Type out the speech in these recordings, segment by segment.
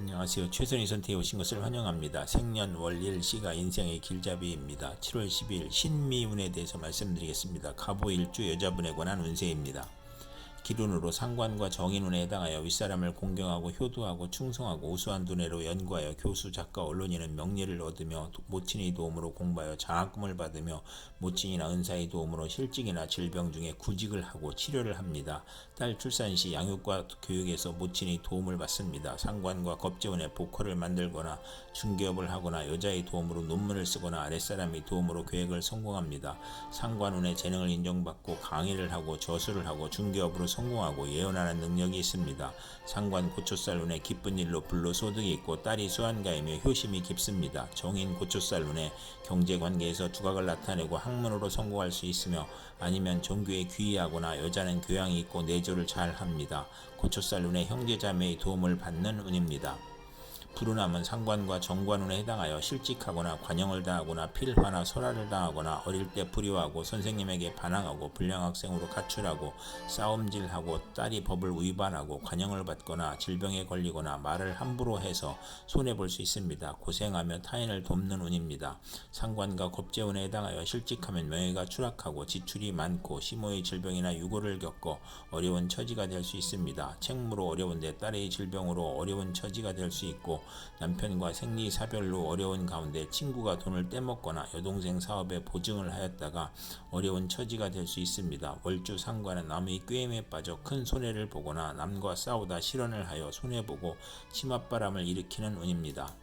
안녕하세요. 최선희 선택에 오신 것을 환영합니다. 생년 월일 시가 인생의 길잡이입니다. 7월 10일 신미운에 대해서 말씀드리겠습니다. 가보일주 여자분에 관한 운세입니다. 기운으로 상관과 정인운에 해당하여 윗사람을 공경하고 효도하고 충성하고 우수한 두뇌로 연구하여 교수, 작가, 언론인은 명예를 얻으며 도- 모친의 도움으로 공부하여 장학금을 받으며 모친이나 은사의 도움으로 실직이나 질병 중에 구직을 하고 치료를 합니다. 딸 출산 시 양육과 교육에서 모친의 도움을 받습니다. 상관과 겁재운에 보컬을 만들거나 중개업을 하거나 여자의 도움으로 논문을 쓰거나 아랫사람의 도움으로 계획을 성공합니다. 상관운의 재능을 인정받고 강의를 하고 저수를 하고 중개업으로 성공하고 예언하는 능력이 있습니다. 상관 고초살운에 기쁜 일로 불로 소득이 있고 딸이 수한가이며 효심이 깊습니다. 정인 고초살운에 경제 관계에서 두각을 나타내고 학문으로 성공할 수 있으며 아니면 종교에 귀의하거나 여자는 교양이 있고 내조를 잘 합니다. 고초살운에 형제자매의 도움을 받는 운입니다. 불운함은 상관과 정관운에 해당하여 실직하거나 관영을 당하거나 필화나 설화를 당하거나 어릴 때 불효하고 선생님에게 반항하고 불량 학생으로 가출하고 싸움질하고 딸이 법을 위반하고 관영을 받거나 질병에 걸리거나 말을 함부로 해서 손해 볼 수 있습니다. 고생하며 타인을 돕는 운입니다. 상관과 겁재운에 해당하여 실직하면 명예가 추락하고 지출이 많고 심호의 질병이나 유고를 겪어 어려운 처지가 될 수 있습니다. 책무로 어려운데 딸의 질병으로 어려운 처지가 될 수 있고 남편과 생리 사별로 어려운 가운데 친구가 돈을 떼먹거나 여동생 사업에 보증을 하였다가 어려운 처지가 될 수 있습니다. 월주 상관은 남의 꾀임에 빠져 큰 손해를 보거나 남과 싸우다 실언을 하여 손해보고 치맛바람을 일으키는 운입니다.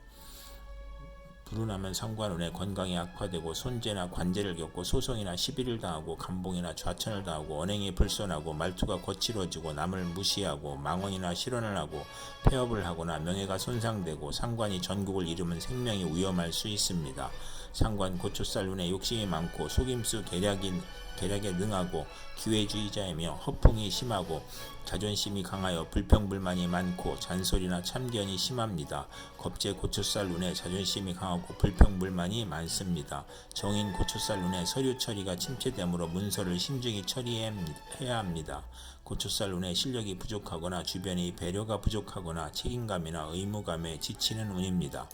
불운하면 상관운에 건강이 악화되고 손재나 관제를 겪고 소송이나 시비를 당하고 감봉이나 좌천을 당하고 언행이 불손하고 말투가 거칠어지고 남을 무시하고 망언이나 실언을 하고 폐업을 하거나 명예가 손상되고 상관이 전국을 잃으면 생명이 위험할 수 있습니다. 상관 고초살운에 욕심이 많고 속임수 계략인 계략에 능하고 기회주의자이며 허풍이 심하고 자존심이 강하여 불평불만이 많고 잔소리나 참견이 심합니다. 겁제 고초살 눈에 자존심이 강하고 불평불만이 많습니다. 정인 고초살 눈에 서류 처리가 침체되므로 문서를 신중히 처리해야 합니다. 고초살 눈에 실력이 부족하거나 주변의 배려가 부족하거나 책임감이나 의무감에 지치는 운입니다.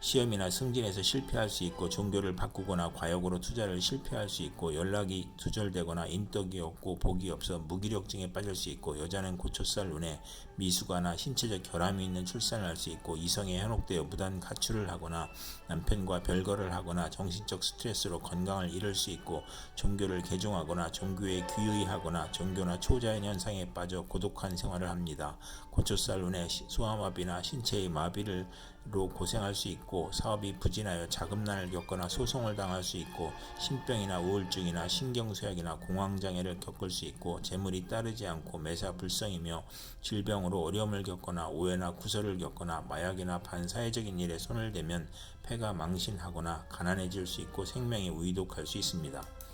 시험이나 승진에서 실패할 수 있고 종교를 바꾸거나 과욕으로 투자를 실패할 수 있고 연락이 두절되거나 인덕이 없고 복이 없어 무기력증에 빠질 수 있고 여자는 고초살 눈에 미숙아나 신체적 결함이 있는 출산을 할 수 있고 이성에 현혹되어 무단 가출을 하거나 남편과 별거를 하거나 정신적 스트레스로 건강을 잃을 수 있고 종교를 개종하거나 종교에 귀의하거나 종교나 초자연 현상에 빠져 고독한 생활을 합니다. 고초살 눈에 소아마비나 신체의 마비를 로 고생할 수 있고 사업이 부진하여 자금난을 겪거나 소송을 당할 수 있고 신병이나 우울증이나 신경쇠약이나 공황장애를 겪을 수 있고 재물이 따르지 않고 매사 불성이며 질병으로 어려움을 겪거나 오해나 구설을 겪거나 마약이나 반사회적인 일에 손을 대면 폐가 망신하거나 가난해질 수 있고 생명이 위독할 수 있습니다.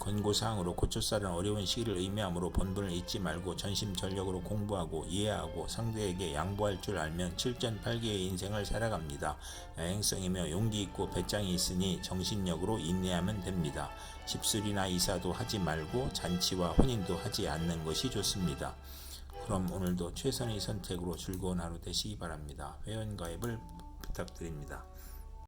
권고사항으로 고초살은 어려운 시기를 의미하므로 본분을 잊지 말고 전심전력으로 공부하고 이해하고 상대에게 양보할 줄 알면 7전 8기의 인생을 살아갑니다. 야행성이며 용기 있고 배짱이 있으니 정신력으로 인내하면 됩니다. 집술이나 이사도 하지 말고 잔치와 혼인도 하지 않는 것이 좋습니다. 그럼 오늘도 최선의 선택으로 즐거운 하루 되시기 바랍니다. 회원가입을 부탁드립니다.